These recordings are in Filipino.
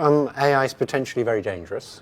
Um, AI is potentially very dangerous,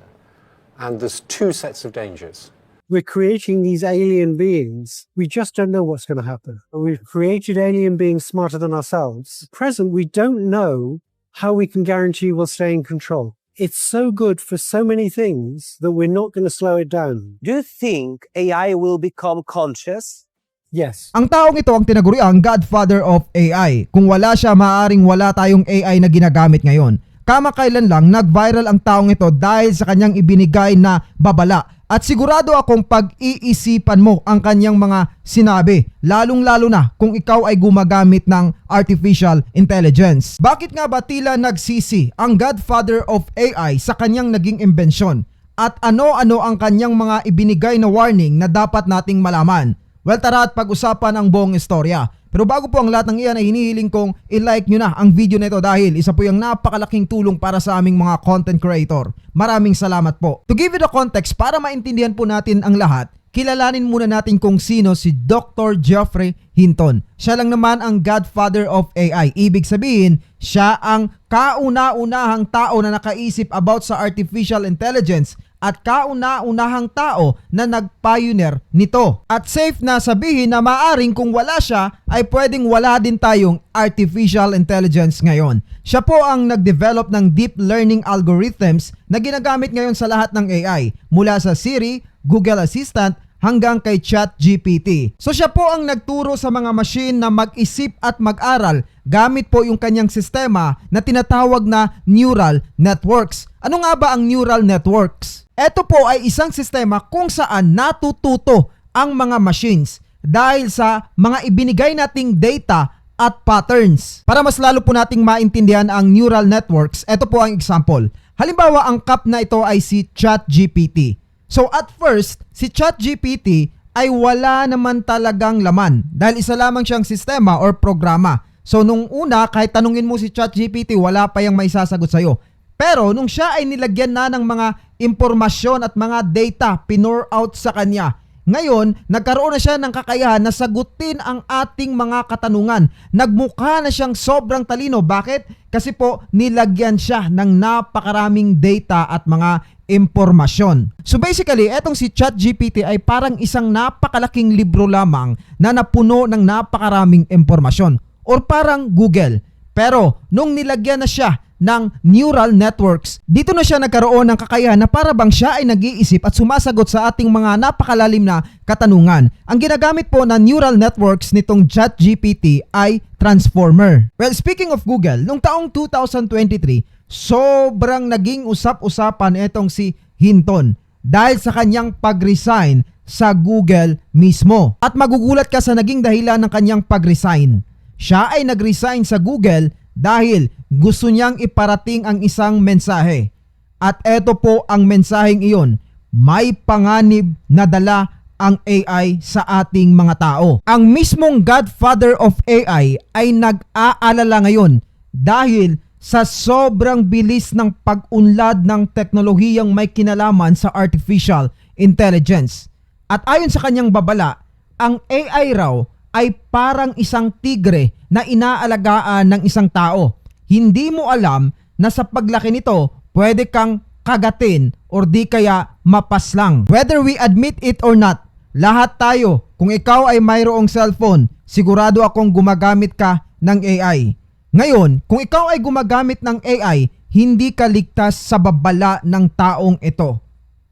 and there's two sets of dangers. We're creating these alien beings. We just don't know what's going to happen. We've created alien beings smarter than ourselves. At present, we don't know how we can guarantee we'll stay in control. It's so good for so many things that we're not going to slow it down. Do you think AI will become conscious? Yes. Ang taong ito ang tinaguri ang godfather of AI. Kung wala siya, maaring wala tayong AI na ginagamit ngayon. Kamakailan lang, nag-viral ang taong ito dahil sa kanyang ibinigay na babala. At sigurado akong pag-iisipan mo ang kanyang mga sinabi, lalong-lalo na kung ikaw ay gumagamit ng artificial intelligence. Bakit nga ba tila nagsisi ang godfather of AI sa kanyang naging imbensyon? At ano-ano ang kanyang mga ibinigay na warning na dapat nating malaman? Well, tara at pag-usapan ang buong istorya. Pero bago po ang lahat ng iyan ay hinihiling kong i-like nyo na ang video na ito dahil isa po yung napakalaking tulong para sa aming mga content creator. Maraming salamat po. To give you the context, para maintindihan po natin ang lahat, kilalanin muna natin kung sino si Dr. Geoffrey Hinton. Siya lang naman ang godfather of AI. Ibig sabihin, siya ang kauna-unahang tao na nakaisip about sa artificial intelligence at kauna-unahang tao na nag-pioneer nito. At safe na sabihin na maaring kung wala siya ay pwedeng wala din tayong artificial intelligence ngayon. Siya po ang nag-develop ng deep learning algorithms na ginagamit ngayon sa lahat ng AI mula sa Siri, Google Assistant hanggang kay ChatGPT. So siya po ang nagturo sa mga machine na mag-isip at mag-aral gamit po yung kanyang sistema na tinatawag na neural networks. Ano nga ba ang neural networks? Ito po ay isang sistema kung saan natututo ang mga machines dahil sa mga ibinigay nating data at patterns. Para mas lalo po nating maintindihan ang neural networks, ito po ang example. Halimbawa, ang cup na ito ay si ChatGPT. So at first, si ChatGPT ay wala naman talagang laman dahil isa lamang siyang sistema or programa. So nung una, kahit tanungin mo si ChatGPT, wala pa yung may sasagot sa'yo. Pero nung siya ay nilagyan na ng mga impormasyon at mga data pinor out sa kanya, ngayon, nagkaroon na siya ng kakayahan na sagutin ang ating mga katanungan. Nagmukha na siyang sobrang talino. Bakit? Kasi po, nilagyan siya ng napakaraming data at mga impormasyon. So basically, etong si ChatGPT ay parang isang napakalaking libro lamang na napuno ng napakaraming impormasyon. Or parang Google. Pero nung nilagyan na siya ng neural networks, dito na siya nagkaroon ng kakayahan na para bang siya ay nag-iisip at sumasagot sa ating mga napakalalim na katanungan. Ang ginagamit po na neural networks nitong ChatGPT ay Transformer. Well, speaking of Google, nung taong 2023, sobrang naging usap-usapan itong si Hinton dahil sa kanyang pag-resign sa Google mismo. At magugulat ka sa naging dahilan ng kanyang pag-resign. Siya ay nag-resign sa Google dahil gusto niyang iparating ang isang mensahe. At eto po ang mensaheng iyon, may panganib na dala ang AI sa ating mga tao. Ang mismong godfather of AI ay nag-aalala ngayon dahil sa sobrang bilis ng pag-unlad ng teknolohiyang may kinalaman sa artificial intelligence. At ayon sa kanyang babala, ang AI raw ay parang isang tigre na inaalagaan ng isang tao. Hindi mo alam na sa paglaki nito, pwede kang kagatin or di kaya mapaslang. Whether we admit it or not, lahat tayo, kung ikaw ay mayroong cellphone, sigurado akong gumagamit ka ng AI. Ngayon, kung ikaw ay gumagamit ng AI, hindi ka ligtas sa babala ng taong ito.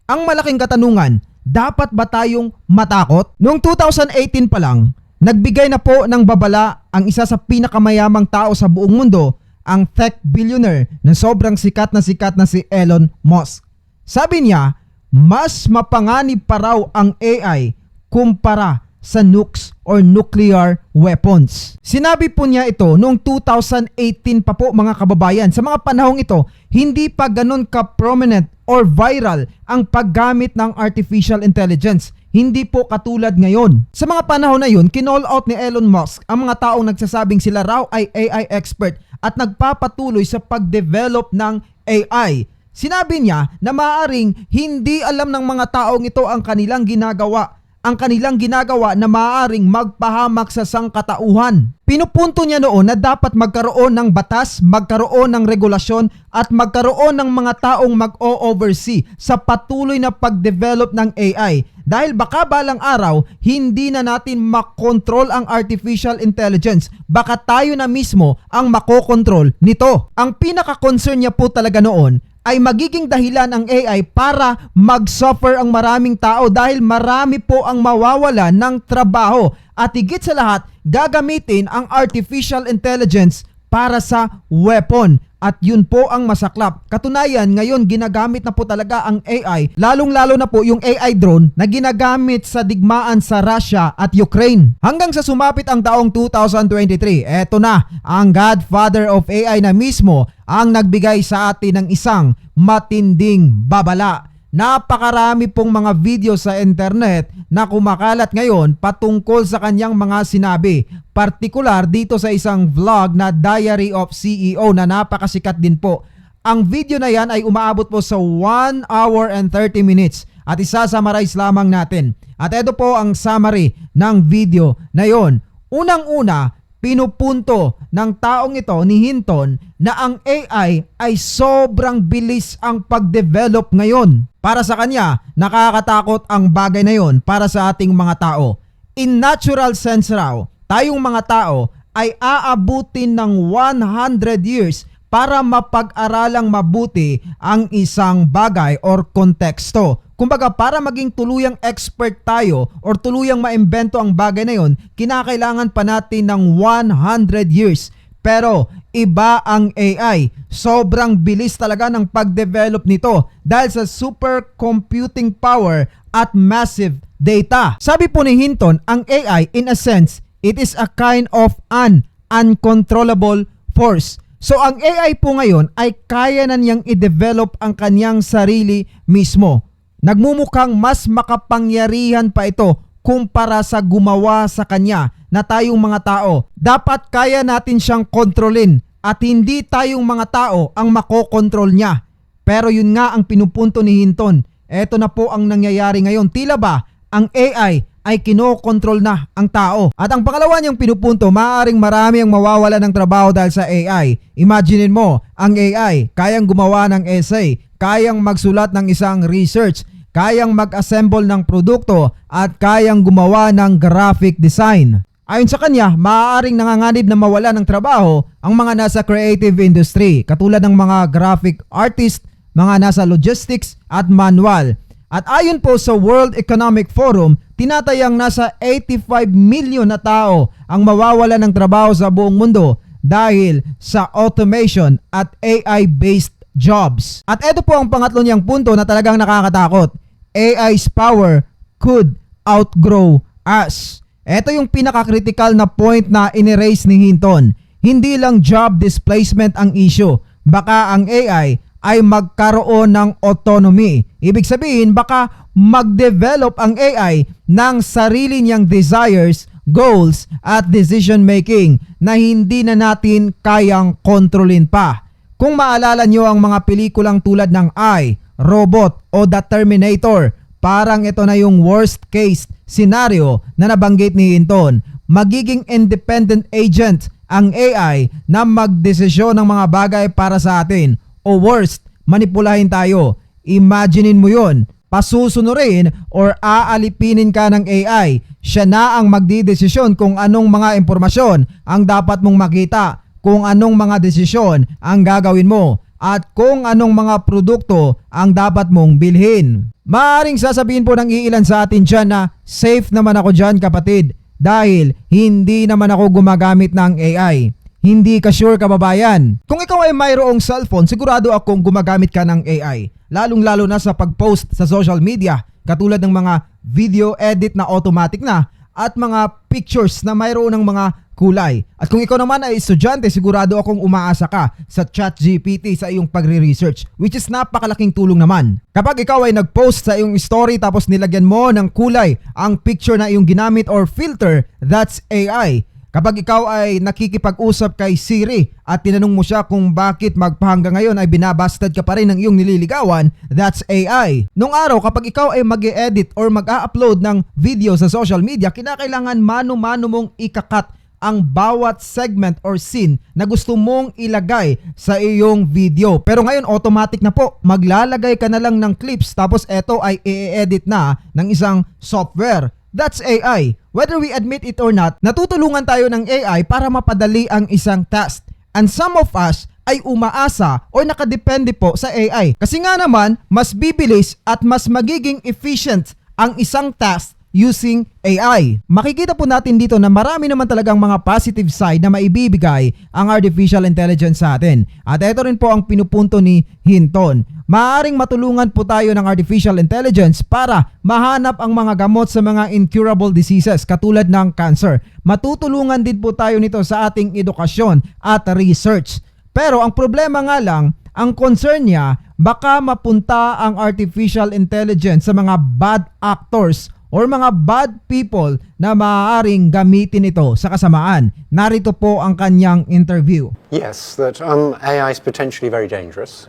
Ang malaking katanungan, dapat ba tayong matakot? Noong 2018 pa lang, nagbigay na po ng babala ang isa sa pinakamayamang tao sa buong mundo, ang tech billionaire na sobrang sikat na sikat na si Elon Musk. Sabi niya, mas mapanganib pa raw ang AI kumpara sa nukes or nuclear weapons. Sinabi po niya ito noong 2018 pa po mga kababayan. Sa mga panahong ito, hindi pa ganun ka-prominent or viral ang paggamit ng artificial intelligence. Hindi po katulad ngayon. Sa mga panahon na yun, kinall out ni Elon Musk ang mga taong nagsasabing sila raw ay AI expert at nagpapatuloy sa pag-develop ng AI. Sinabi niya na maaring hindi alam ng mga taong ito ang kanilang ginagawa ang kanilang ginagawa na maaaring magpahamak sa sangkatauhan. Pinupunto niya noon na dapat magkaroon ng batas, magkaroon ng regulasyon at magkaroon ng mga taong mag-o-oversee sa patuloy na pag-develop ng AI dahil baka balang araw hindi na natin makontrol ang artificial intelligence. Baka tayo na mismo ang makokontrol nito. Ang pinaka-concern niya po talaga noon ay magiging dahilan ang AI para mag-suffer ang maraming tao dahil marami po ang mawawala ng trabaho. At higit sa lahat gagamitin ang artificial intelligence para sa weapon at yun po ang masaklap. Katunayan, ngayon ginagamit na po talaga ang AI, lalong-lalo na po yung AI drone na ginagamit sa digmaan sa Russia at Ukraine. Hanggang sa sumapit ang taong 2023, eto na ang godfather of AI na mismo ang nagbigay sa atin ng isang matinding babala. Napakarami pong mga video sa internet na kumakalat ngayon patungkol sa kanyang mga sinabi. Partikular dito sa isang vlog na Diary of CEO na napakasikat din po. Ang video na yan ay umaabot po sa 1 hour and 30 minutes at isa-summarize lamang natin. At ito po ang summary ng video na yon. Unang-una, pinupunto ng taong ito ni Hinton na ang AI ay sobrang bilis ang pag-develop ngayon. Para sa kanya, nakakatakot ang bagay na yon para sa ating mga tao. In natural sense raw, tayong mga tao ay aabutin ng 100 years para mapag-aralang mabuti ang isang bagay or konteksto. Kumbaga para maging tuluyang expert tayo or tuluyang maimbento ang bagay na yon, kinakailangan pa natin ng 100 years. Pero iba ang AI. Sobrang bilis talaga ng pag-develop nito dahil sa supercomputing power at massive data. Sabi po ni Hinton, ang AI in a sense, it is a kind of an uncontrollable force. So ang AI po ngayon ay kaya na niyang i-develop ang kanyang sarili mismo. Nagmumukhang mas makapangyarihan pa ito kumpara sa gumawa sa kanya na tayong mga tao. Dapat kaya natin siyang kontrolin at hindi tayong mga tao ang makokontrol niya. Pero yun nga ang pinupunto ni Hinton. Eto na po ang nangyayari ngayon. Tila ba ang AI ay kinokontrol na ang tao. At ang pangalawa niyang pinupunto, maaaring marami ang mawawala ng trabaho dahil sa AI. Imaginin mo, ang AI kayang gumawa ng essay, kayang magsulat ng isang research, kayang mag-assemble ng produkto at kayang gumawa ng graphic design. Ayon sa kanya, maaaring nanganganib na mawala ng trabaho ang mga nasa creative industry, katulad ng mga graphic artist, mga nasa logistics at manual. At ayon po sa World Economic Forum, tinatayang nasa 85 million na tao ang mawawala ng trabaho sa buong mundo dahil sa automation at AI-based jobs. At ito po ang pangatlo niyang punto na talagang nakakatakot. AI's power could outgrow us. Ito yung pinaka-critical na point na ineraise ni Hinton. Hindi lang job displacement ang issue. Baka ang AI ay magkaroon ng autonomy. Ibig sabihin, baka mag-develop ang AI ng sarili niyang desires, goals, at decision making na hindi na natin kayang kontrolin pa. Kung maalala nyo ang mga pelikulang tulad ng I, Robot o The Terminator, parang ito na yung worst case scenario na nabanggit ni Hinton. Magiging independent agent ang AI na magdesisyon ng mga bagay para sa atin o worst, manipulahin tayo. Imaginein mo yon pasusunurin or aalipinin ka ng AI. Siya na ang magdidesisyon kung anong mga impormasyon ang dapat mong makita, kung anong mga desisyon ang gagawin mo, at kung anong mga produkto ang dapat mong bilhin. Maaring sasabihin po ng iilan sa atin dyan na safe naman ako dyan kapatid dahil hindi naman ako gumagamit ng AI. Hindi ka sure kababayan. Kung ikaw ay mayroong cellphone, sigurado akong gumagamit ka ng AI. Lalong-lalo na sa pag-post sa social media, katulad ng mga video edit na automatic na at mga pictures na mayroon ng mga kulay. At kung ikaw naman ay estudyante, sigurado akong umaasa ka sa ChatGPT sa iyong pagre-research, which is napakalaking tulong naman. Kapag ikaw ay nag-post sa iyong story tapos nilagyan mo ng kulay ang picture na iyong ginamit or filter, that's AI. Kapag ikaw ay nakikipag-usap kay Siri at tinanong mo siya kung bakit magpahanggang ngayon ay binabastad ka pa rin ng iyong nililigawan, that's AI. Nung araw, kapag ikaw ay mag edit or mag-a-upload ng video sa social media, kinakailangan mano-mano mong ikakat ang bawat segment or scene na gusto mong ilagay sa iyong video. Pero ngayon automatic na po, maglalagay ka na lang ng clips tapos eto ay i-edit na ng isang software. That's AI. Whether we admit it or not, natutulungan tayo ng AI para mapadali ang isang task. And some of us ay umaasa o nakadepende po sa AI. Kasi nga naman, mas bibilis at mas magiging efficient ang isang task using AI. Makikita po natin dito na marami naman talagang mga positive side na maibibigay ang artificial intelligence sa atin. At ito rin po ang pinupunto ni Hinton. Maaring matulungan po tayo ng artificial intelligence para mahanap ang mga gamot sa mga incurable diseases katulad ng cancer. Matutulungan din po tayo nito sa ating edukasyon at research. Pero ang problema nga lang, ang concern niya, baka mapunta ang artificial intelligence sa mga bad actors or mga bad people na maaaring gamitin ito sa kasamaan. Narito po ang kanyang interview. Yes, that um, AI is potentially very dangerous,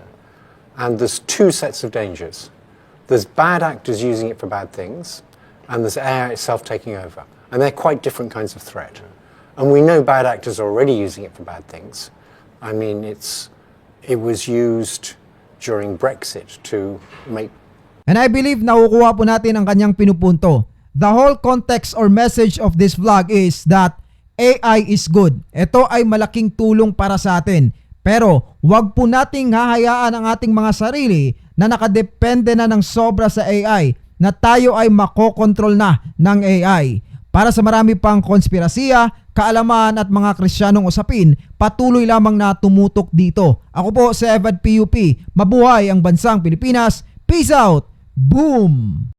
and there's two sets of dangers. There's bad actors using it for bad things, and there's AI itself taking over. And they're quite different kinds of threat. And we know bad actors are already using it for bad things. I mean, it's, it was used during Brexit to make And I believe nakukuha po natin ang kanyang pinupunto. The whole context or message of this vlog is that AI is good. Ito ay malaking tulong para sa atin. Pero wag po nating hahayaan ang ating mga sarili na nakadepende na ng sobra sa AI na tayo ay makokontrol na ng AI. Para sa marami pang konspirasiya, kaalaman at mga krisyanong usapin, patuloy lamang na tumutok dito. Ako po si Evad PUP. Mabuhay ang bansang Pilipinas. Peace out! Boom!